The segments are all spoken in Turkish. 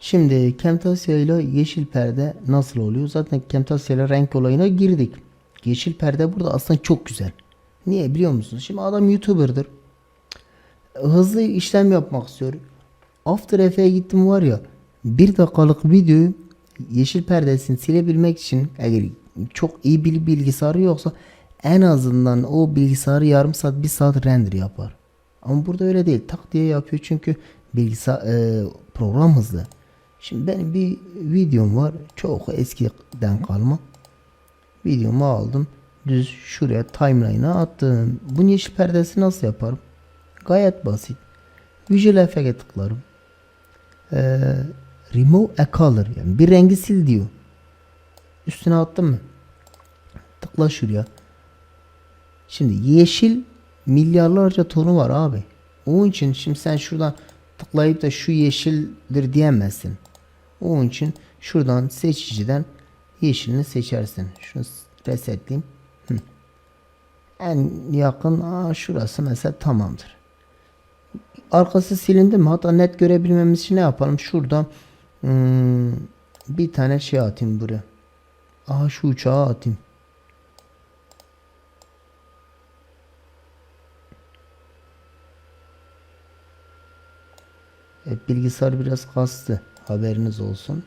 Şimdi Camtasia ile yeşil perde nasıl oluyor? Zaten Camtasia ile renk olayına girdik. Yeşil perde burada aslında çok güzel. Niye biliyor musunuz? Şimdi adam YouTuber'dır. Hızlı işlem yapmak istiyor. After Effects'e gittim var ya bir dakikalık videoyu yeşil perdesini silebilmek için eğer çok iyi bir bilgisayarı yoksa en azından o bilgisayarı yarım saat bir saat render yapar. Ama burada öyle değil. Tak diye yapıyor çünkü bilgisayar e, program hızlı. Şimdi benim bir videom var. Çok eskiden kalma. Videomu aldım. Düz şuraya timeline'a attım. Bunun yeşil perdesi nasıl yaparım? Gayet basit. Visual Effect'e tıklarım. Ee, remove a color yani bir rengi sil diyor. Üstüne attım mı? Tıkla şuraya. Şimdi yeşil milyarlarca tonu var abi. Onun için şimdi sen şuradan tıklayıp da şu yeşildir diyemezsin. Onun için şuradan seçiciden yeşilini seçersin. Şunu resetleyeyim. Hı. En yakın aa, şurası mesela tamamdır. Arkası silindi mi? Hatta net görebilmemiz için ne yapalım? Şurada hmm, bir tane şey atayım buraya. Aha şu uçağı atayım. Evet, bilgisayar biraz kastı. Haberiniz olsun.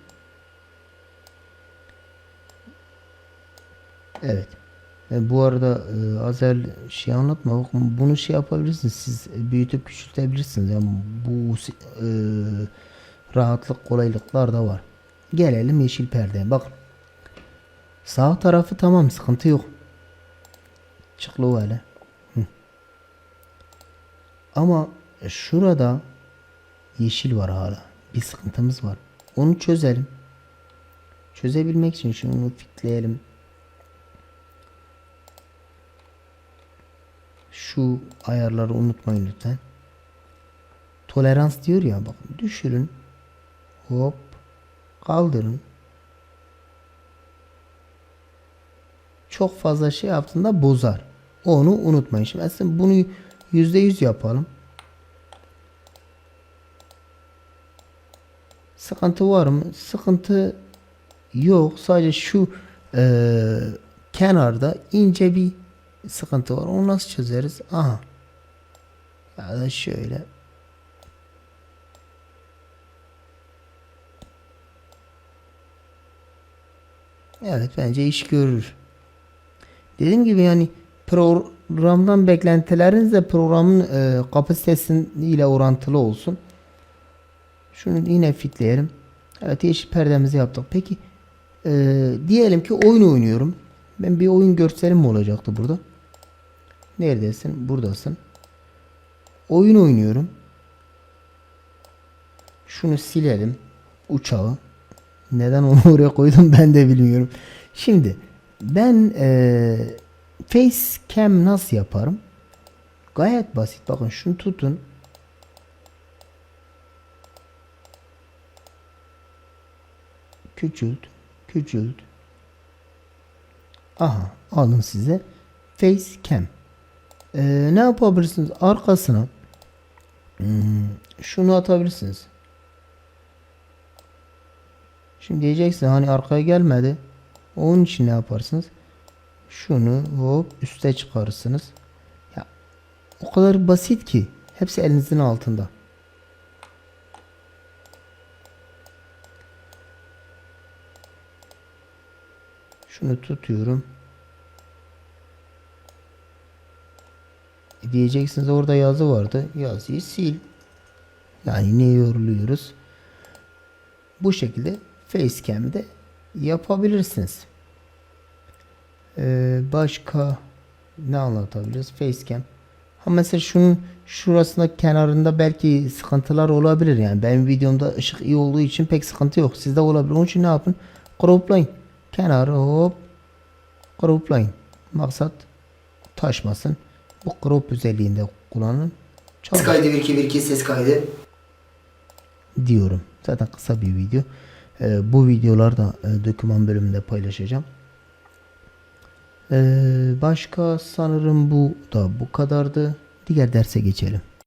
Evet. E, bu arada e, Azel şey anlatma. Bunu şey yapabilirsiniz. Siz büyütüp küçültebilirsiniz. Yani bu e, rahatlık, kolaylıklar da var. Gelelim yeşil perdeye. Bakın. Sağ tarafı tamam. Sıkıntı yok. Çıklı öyle. Ama şurada yeşil var hala. Bir sıkıntımız var. Onu çözelim. Çözebilmek için şunu fitleyelim. Şu ayarları unutmayın lütfen. Tolerans diyor ya bakın düşürün. Hop. Kaldırın. Çok fazla şey yaptığında bozar. Onu unutmayın. Şimdi aslında bunu %100 yapalım. Sıkıntı var mı? Sıkıntı yok. Sadece şu eee, kenarda ince bir sıkıntı var. Onu nasıl çözeriz? Aha. Ya da şöyle. Evet bence iş görür. Dediğim gibi yani programdan beklentileriniz de programın e, kapasitesiyle orantılı olsun. Şunu yine fitleyelim. Evet yeşil perdemizi yaptık. Peki e, diyelim ki oyun oynuyorum. Ben bir oyun görselim mi olacaktı burada? Neredesin? Buradasın. Oyun oynuyorum. Şunu silelim. Uçağı. Neden onu oraya koydum ben de bilmiyorum. Şimdi ben e, facecam nasıl yaparım? Gayet basit. Bakın şunu tutun. Küçült. Küçült. Aha alın size facecam. Ee, ne yapabilirsiniz? Arkasına hmm, şunu atabilirsiniz. Şimdi diyeceksin hani arkaya gelmedi. Onun için ne yaparsınız? Şunu hop üste çıkarırsınız. Ya o kadar basit ki hepsi elinizin altında. Şunu tutuyorum. E diyeceksiniz orada yazı vardı. Yazıyı sil. Yani ne yoruluyoruz? Bu şekilde facecam'de yapabilirsiniz. Ee, başka ne anlatabiliriz? Facecam. Ha mesela şunun şurasında kenarında belki sıkıntılar olabilir yani. Benim videomda ışık iyi olduğu için pek sıkıntı yok. Sizde olabilir. Onun için ne yapın? Croplayın. Kenarı hop croplayın. Maksat taşmasın. Bu crop özelliğinde kullanın. Çok Ses kaydı 1 2 1 2 ses kaydı. diyorum. Zaten kısa bir video. Ee, bu videolar da e, doküman bölümünde paylaşacağım. Ee, başka sanırım bu da bu kadardı. Diğer derse geçelim.